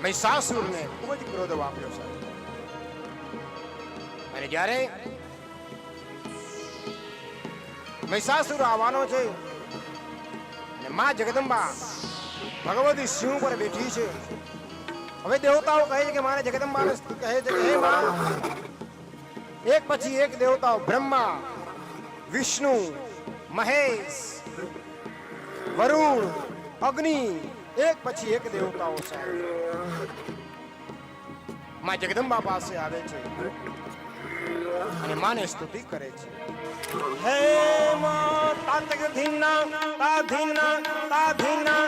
મહિષાસુરને ખૂબ જ ક્રોધ વાપર્યો છે અને જ્યારે મહિષાસુર આવવાનો છે અને માં જગદંબા ભગવતી સિંહ પર બેઠી છે હવે દેવતાઓ કહે છે કે મારે જગદંબાને કહે છે કે હે માં એક પછી એક દેવતાઓ બ્રહ્મા વિષ્ણુ મહેશ વરુણ અગ્નિ એક પછી એક દેવતાઓ છે. માં જગદંબા પાસે આવે છે અને માને સ્તુતિ કરે છે. હે માં તાતક ધીના તા ધીના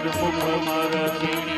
દુર્મુખ મર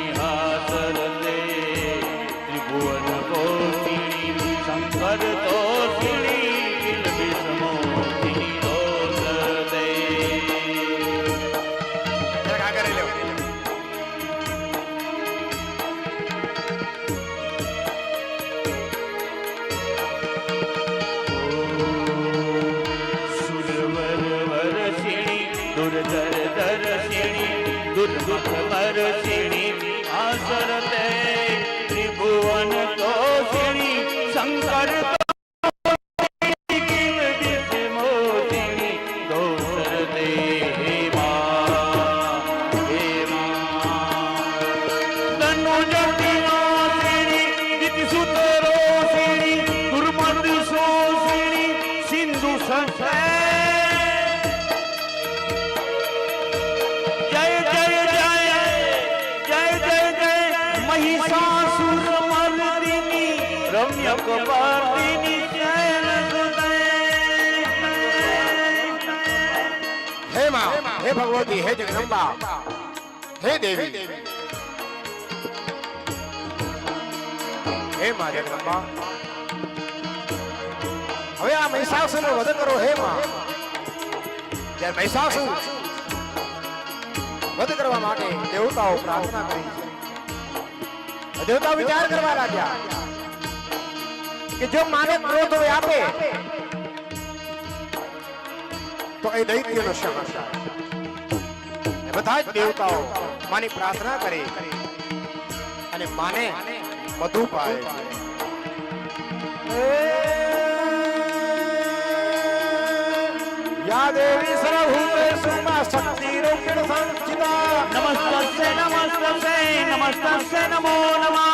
રમ્ય કપાલિની શૈલ સુતે હે માં હે ભગવતી હે જગદંબા હે દેવી હે માં જગદંબા હવે આ મહિષાસુર નો વધ કરો હે માં જ્યારે મહિષાસુર વધ કરવા માટે દેવતાઓ પ્રાર્થના કરી છે દેવતાઓ વિચાર કરવા લાગ્યા કે જો માને ક્રોધ હોય આપે તો એ દૈત્યનો એ બધા જ દેવતાઓ માની પ્રાર્થના કરે. અને માને મધુ પાય. યા દેવી સર્વભૂતેષુ સુમા શક્તિ રૂપિણ સંચિતા નમસ્તે નમસ્તે નમસ્તે નમો નમઃ.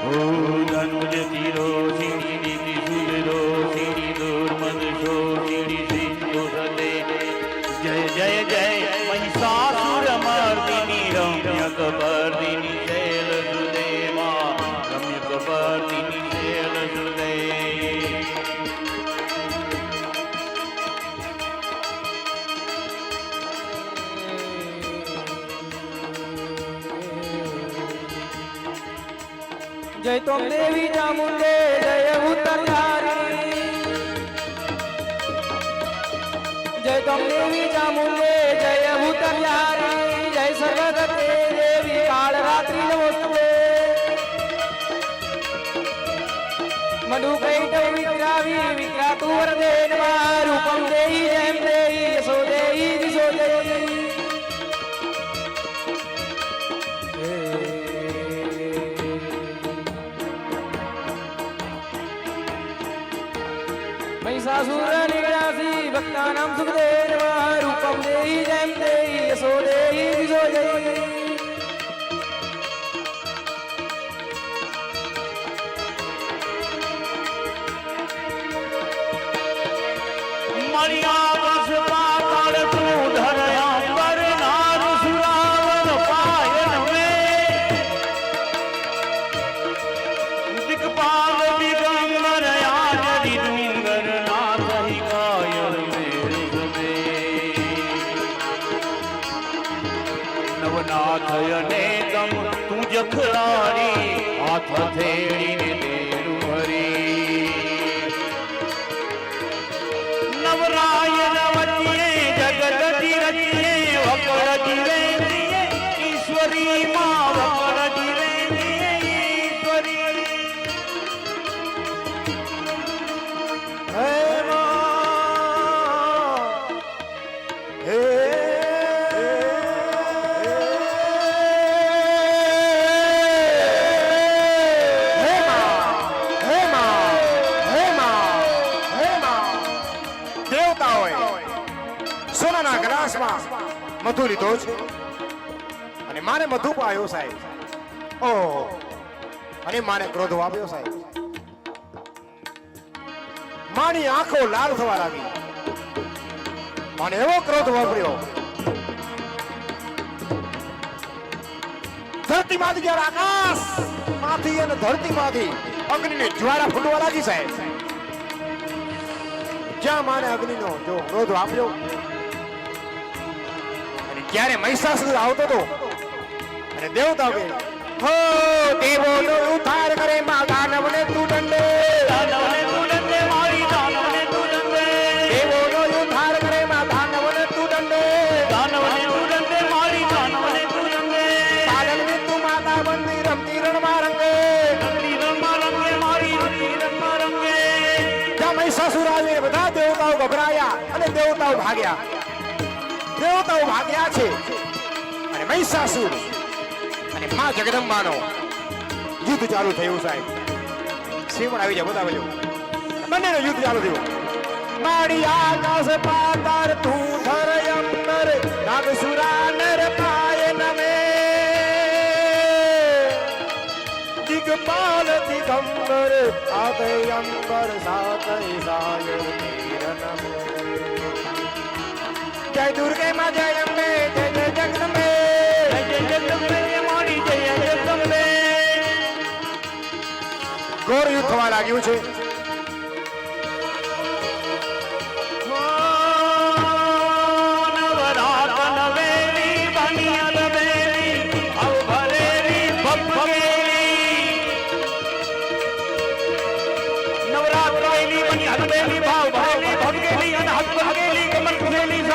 ધનુજ તીરો જય તોમ દેવી ચામુંડે જય ઉત્તરધારી જય તોમ દેવી ચામુંડે જય ઉત્તરધારી જય સર્વગતે દેવી કાળ રાત્રિ નમસ્તે મનુ કૈટ વિક્રાવી વિક્રાતુ વરદે નમઃ રૂપમ દેહી જયમ દેહી યશો દેહી દિશો દેહી મહિષાસુર નિગ્રાસી ભક્તા નામ નમઃ નવનાથ તમ તું જખલારી હાથ થેડીને તેરું હરી નવરાયન વચ્ચે જગત રચીએ વકળ જીવે ઈશ્વરી માં દેવતાઓએ સોનાના ગ્લાસમાં મધુ લીધો છે અને મારે મધુ પાયો સાહેબ. ઓહો. અને મારે ક્રોધ વાપ્યો સાહેબ. માની આંખો લાલ થવા લાગી. મને એવો ક્રોધ વાપર્યો. ધરતી માંથી જ્યારે આકાશમાંથી અને ધરતી માંથી અગ્નિની જ્વાળા ફૂટવા લાગી સાહેબ. જ્યાં માને અગ્નિનો. જો ક્રોધ વાપર્યો અને જ્યારે મહિષાસુર આવતો હતો? અને દેવતા હો દેવો નો ઉદ્ધાર કરે માં દાનવને તું દંડે. દેવતાઓ ભાગ્યા છે. અને મહિષાસુર અને મા જગદંબાનો યુદ્ધ ચાલુ થયું સાહેબ. શ્રીમણ આવી જાય બતાવજો બંનેનો યુદ્ધ ચાલુ થયું. માડી આકાશ પાતાળ તું ધર અંતર નાગસુરા નર પાય નમે. દિગપાલ દિગંબર આદય અંબર સાતય નમે જય દુર્ગે માં જય અંબે જય જય જગદંબે. જય જગદંબે મોડી જય જગદંબે. ઘોર યુદ્ધ થવા લાગ્યું છે.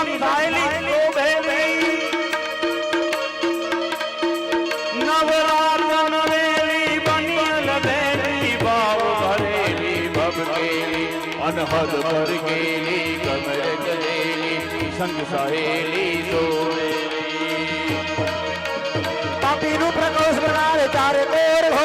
સમસાયેલી શોભેલી નવરાતન વેલી બનિયલ વેલી ભાવ ભરેલી ભપકેલી અનહદ પર ગેલી કમર કરેલી સંગ સહેલી જોડે પાપીનું પ્રકોશ બનાવે તારે કોર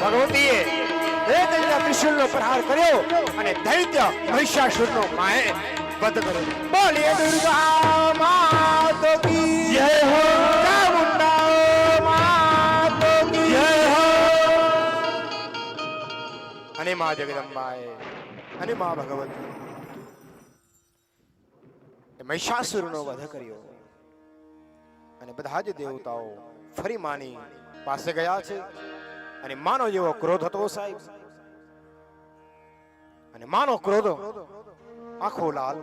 ભગવતીએ એક જ ત્રિશુલનો પ્રહાર કર્યો અને દૈત્ય મહિષાસુરનો માએ વધ કર્યો. બોલીએ દુર્ગા માત કી જય હો. ચામુંડા માત કી જય હો. અને મા જગદંબાએ અને માં ભગવતી મહિષાસુરનો વધ કર્યો. અને બધા જ દેવતાઓ ફરી માની પાસે ગયા છે. અને માનો જેવો ક્રોધ હતો સાહેબ. અને માનો ક્રોધો આખો લાલ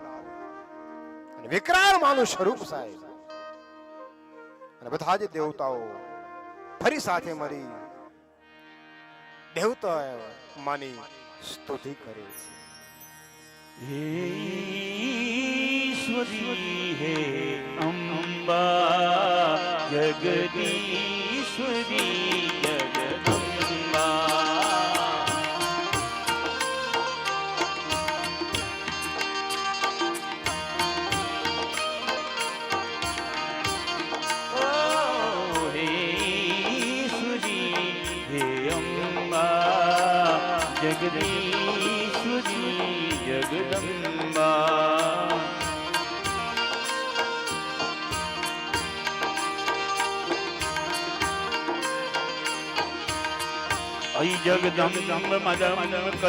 અને વિકરાળ માનું સ્વરૂપ સાહેબ. અને બધા જ દેવતાઓ ફરી સાથે મળી દેવતા માની સ્તુતિ કરે. છે ઈશ્વરી, હે અંબા, જગદીશ जगदीश्वरी जगदम्बा ओ हे ईश्वरी हे अम्बा जगदीश्वरी जगदम्बा जगदम्ब मदम कद